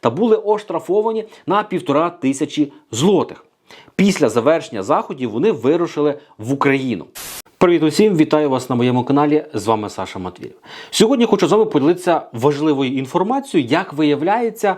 та були оштрафовані на півтора тисячі злотих. Після завершення заходів вони вирушили в Україну. Привіт усім, вітаю вас на моєму каналі. З вами Саша Матвієв. Сьогодні хочу з вами поділитися важливою інформацією, як виявляється,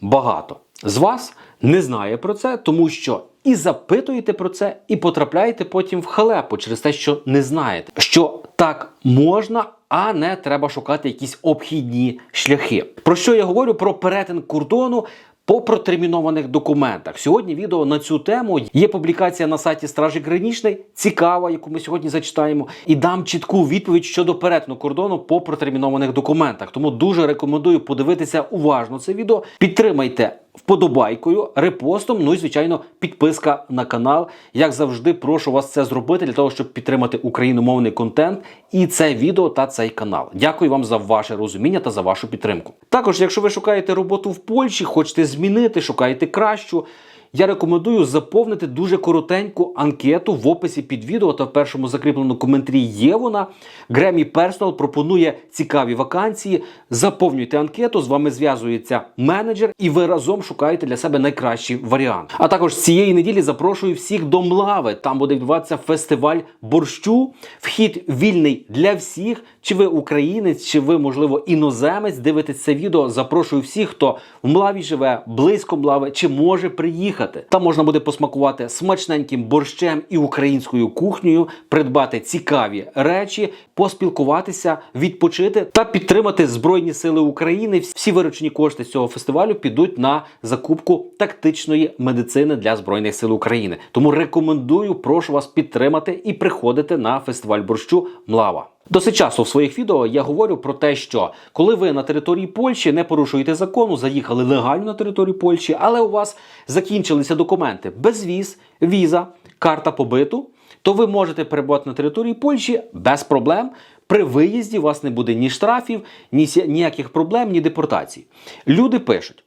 багато з вас не знає про це, тому що і запитуєте про це, і потрапляєте потім в халепу через те, що не знаєте, що так можна, а не треба шукати якісь обхідні шляхи. Про що я говорю? Про перетин кордону. По протермінованих документах сьогодні відео на цю тему є публікація на сайті Стражі Гранічної, цікава, яку ми сьогодні зачитаємо, і дам чітку відповідь щодо перетину кордону по протермінованих документах. Тому дуже рекомендую подивитися уважно це відео. Підтримайте вподобайкою, репостом. Ну і звичайно, підписка на канал. Як завжди, прошу вас це зробити для того, щоб підтримати україномовний контент і це відео та цей канал. Дякую вам за ваше розуміння та за вашу підтримку. Також, якщо ви шукаєте роботу в Польщі, хочете змінити, шукаєте кращу. Я рекомендую заповнити дуже коротеньку анкету в описі під відео та в першому закріпленому коментарі є вона. Grammy Personal пропонує цікаві вакансії. Заповнюйте анкету, з вами зв'язується менеджер, і ви разом шукаєте для себе найкращий варіант. А також цієї неділі запрошую всіх до Млави. Там буде відбуватися фестиваль борщу. Вхід вільний для всіх. Чи ви українець, чи ви, можливо, іноземець, дивитесь це відео. Запрошую всіх, хто в Млаві живе, близько Млави, чи може приїхати. Там можна буде посмакувати смачненьким борщем і українською кухнею, придбати цікаві речі, поспілкуватися, відпочити та підтримати Збройні Сили України. Всі виручені кошти з цього фестивалю підуть на закупку тактичної медицини для Збройних сил України. Тому рекомендую, прошу вас підтримати і приходити на фестиваль борщу Млава. Досить часто в своїх відео я говорю про те, що коли ви на території Польщі не порушуєте закону, заїхали легально на територію Польщі, але у вас закінчилися документи безвіз, віза, карта побиту, то ви можете перебувати на території Польщі без проблем. При виїзді у вас не буде ні штрафів, ні ніяких проблем, ні депортацій. Люди пишуть.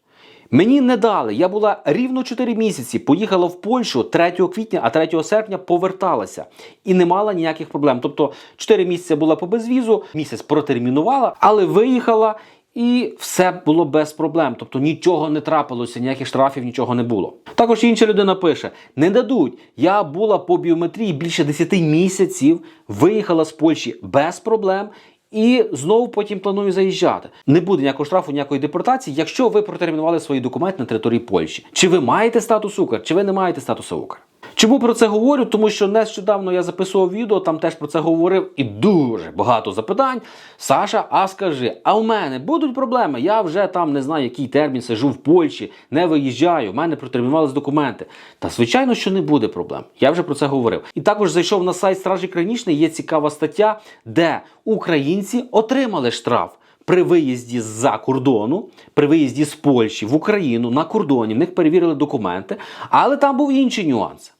Мені не дали. Я була рівно 4 місяці. Поїхала в Польщу 3 квітня, а 3 серпня поверталася і не мала ніяких проблем. Тобто 4 місяці була по безвізу, місяць протермінувала, але виїхала. І все було без проблем, тобто нічого не трапилося, ніяких штрафів, нічого не було. Також інша людина пише: не дадуть. Я була по біометрії більше 10 місяців, виїхала з Польщі без проблем і знову потім планую заїжджати. Не буде ніякого штрафу, ніякої депортації, якщо ви протермінували свої документи на території Польщі. Чи ви маєте статус Укр, чи ви не маєте статусу Укр? Чому про це говорю? Тому що нещодавно я записував відео, там теж про це говорив, і дуже багато запитань. Саша, а скажи, а у мене будуть проблеми? Я вже там не знаю, який термін сижу в Польщі, не виїжджаю, в мене протермінувались документи. Та звичайно, що не буде проблем. Я вже про це говорив. І також зайшов на сайт Стражі Гранічної, є цікава стаття, де українці отримали штраф. При виїзді з-за кордону, при виїзді з Польщі в Україну на кордоні, в них перевірили документи, але там був інший нюанс.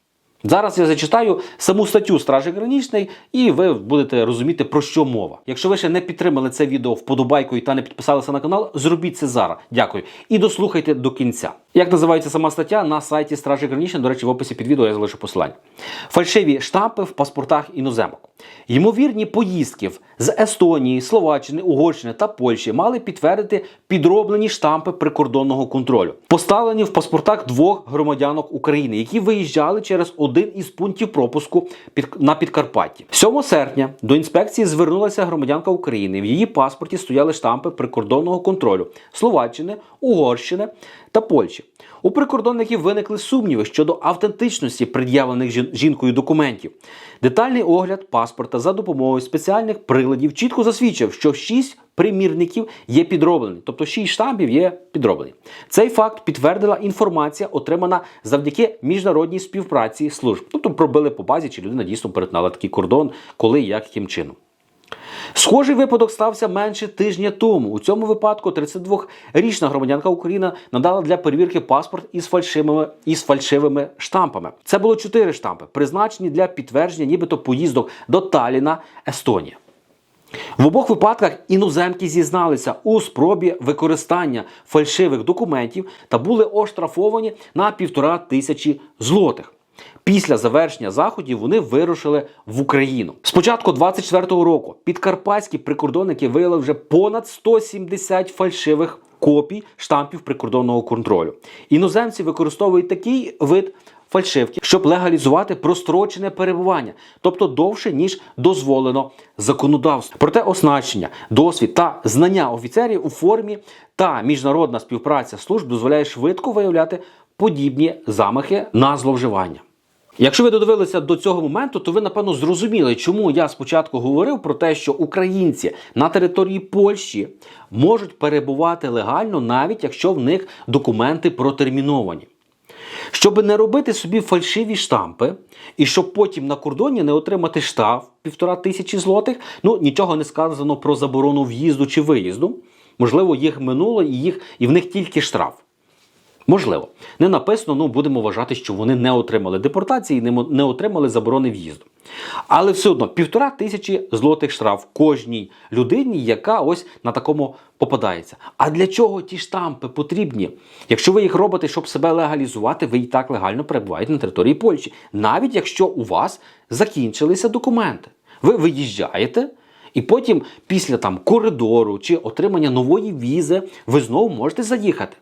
Зараз я зачитаю саму статтю Стражі Гранічний, і ви будете розуміти, про що мова. Якщо ви ще не підтримали це відео вподобайкою та не підписалися на канал, зробіть це зараз. Дякую. І дослухайте до кінця. Як називається сама стаття на сайті Стражі Гранічний, до речі, в описі під відео я залишу посилання. Фальшиві штампи в паспортах іноземок. Ймовірні поїздки з Естонії, Словаччини, Угорщини та Польщі мали підтвердити підроблені штампи прикордонного контролю, поставлені в паспортах двох громадянок України, які виїжджали через один із пунктів пропуску під, на Підкарпатті. 7 серпня до інспекції звернулася громадянка України. В її паспорті стояли штампи прикордонного контролю Словаччини, Угорщини та Польщі. У прикордонників виникли сумніви щодо автентичності пред'явлених жінкою документів. Детальний огляд паспорта за допомогою спеціальних приладів чітко засвідчив, що шість примірників є підроблені, тобто шість штампів є підроблені. Цей факт підтвердила інформація, отримана завдяки міжнародній співпраці служб. Тобто пробили по базі, чи людина дійсно перетинала такий кордон, коли, як, яким чином. Схожий випадок стався менше тижня тому. У цьому випадку 32-річна громадянка України надала для перевірки паспорт із фальшивими, із фальшивими штампами. Це було чотири штампи, призначені для підтвердження, нібито поїздок до Таліна, Естонія. В обох випадках іноземки зізналися у спробі використання фальшивих документів та були оштрафовані на півтора тисячі злотих. Після завершення заходів вони вирушили в Україну. З початку 24-го року підкарпатські прикордонники виявили вже понад 170 фальшивих копій штампів прикордонного контролю. Іноземці використовують такий вид фальшивки, щоб легалізувати прострочене перебування, тобто довше ніж дозволено законодавством. Проте оснащення, досвід та знання офіцерів у формі та міжнародна співпраця служб дозволяє швидко виявляти подібні замахи на зловживання. Якщо ви додивилися до цього моменту, то ви напевно зрозуміли, чому я спочатку говорив про те, що українці на території Польщі можуть перебувати легально, навіть якщо в них документи протерміновані. Щоб не робити собі фальшиві штампи, і щоб потім на кордоні не отримати штраф півтора тисячі злотих, ну нічого не сказано про заборону в'їзду чи виїзду. Можливо, їх минуло і їх і в них тільки штраф. Можливо, не написано, ну будемо вважати, що вони не отримали депортації, не, отримали заборони в'їзду. Але все одно півтора тисячі злотих штраф кожній людині, яка ось на такому попадається. А для чого ті штампи потрібні? Якщо ви їх робите, щоб себе легалізувати, ви і так легально перебуваєте на території Польщі, навіть якщо у вас закінчилися документи. Ви виїжджаєте. І потім, після там коридору чи отримання нової візи, ви знову можете заїхати.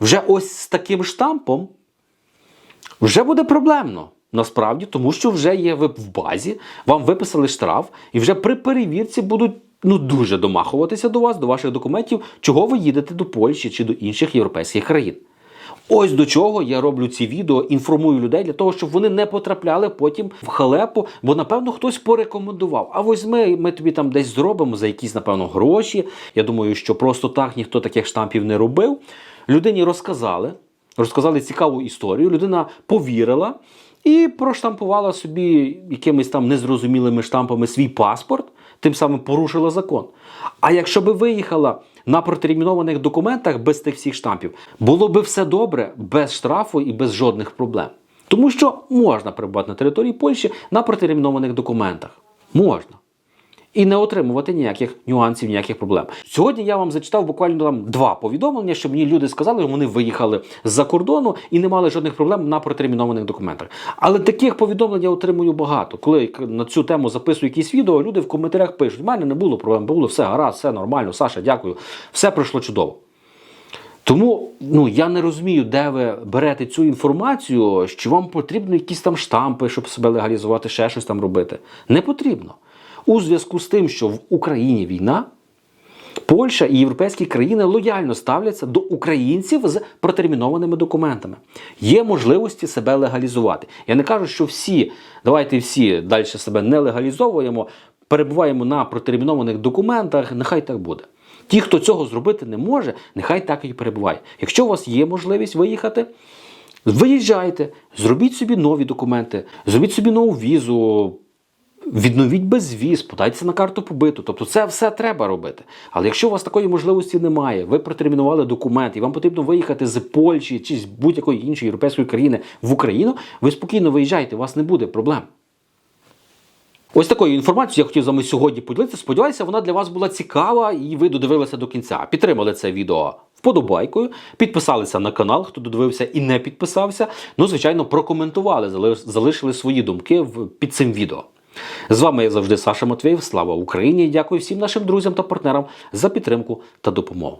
Вже ось з таким штампом вже буде проблемно. Насправді, тому що вже є ви в базі, вам виписали штраф, і вже при перевірці будуть ну дуже домахуватися до вас, до ваших документів, чого ви їдете до Польщі чи до інших європейських країн. Ось до чого я роблю ці відео, інформую людей для того, щоб вони не потрапляли потім в халепу, бо напевно хтось порекомендував. А ось ми, ми тобі там десь зробимо за якісь, напевно, гроші. Я думаю, що просто так ніхто таких штампів не робив. Людині розказали, розказали цікаву історію. Людина повірила і проштампувала собі якимись там незрозумілими штампами свій паспорт, тим самим порушила закон. А якщо би виїхала на протермінованих документах без тих всіх штампів, було би все добре, без штрафу і без жодних проблем. Тому що можна перебувати на території Польщі на протермінованих документах. Можна і не отримувати ніяких нюансів, ніяких проблем. Сьогодні я вам зачитав буквально там два повідомлення, що мені люди сказали, що вони виїхали з-за кордону і не мали жодних проблем на протермінованих документах. Але таких повідомлень я отримую багато. Коли на цю тему записую якісь відео, люди в коментарях пишуть: у мене не було проблем, було все гаразд, все нормально. Саша, дякую, все пройшло чудово. Тому ну я не розумію, де ви берете цю інформацію, що вам потрібно якісь там штампи, щоб себе легалізувати, ще щось там робити. Не потрібно. У зв'язку з тим, що в Україні війна, Польща і європейські країни лояльно ставляться до українців з протермінованими документами. Є можливості себе легалізувати. Я не кажу, що всі, давайте всі далі себе не легалізовуємо, перебуваємо на протермінованих документах, нехай так буде. Ті, хто цього зробити не може, нехай так і перебуває. Якщо у вас є можливість виїхати, виїжджайте, зробіть собі нові документи, зробіть собі нову візу, відновіть безвіз, подайтеся на карту побиту. Тобто це все треба робити. Але якщо у вас такої можливості немає, ви протермінували документ, і вам потрібно виїхати з Польщі чи з будь-якої іншої європейської країни в Україну, ви спокійно виїжджайте, у вас не буде проблем. Ось такою інформацією я хотів з вами сьогодні поділитися. Сподіваюся, вона для вас була цікава і ви додивилися до кінця. Підтримали це відео вподобайкою, підписалися на канал, хто додивився і не підписався. Ну, звичайно, прокоментували, залишили свої думки під цим відео. З вами я завжди Саша Матвєєв. Слава Україні! Дякую всім нашим друзям та партнерам за підтримку та допомогу.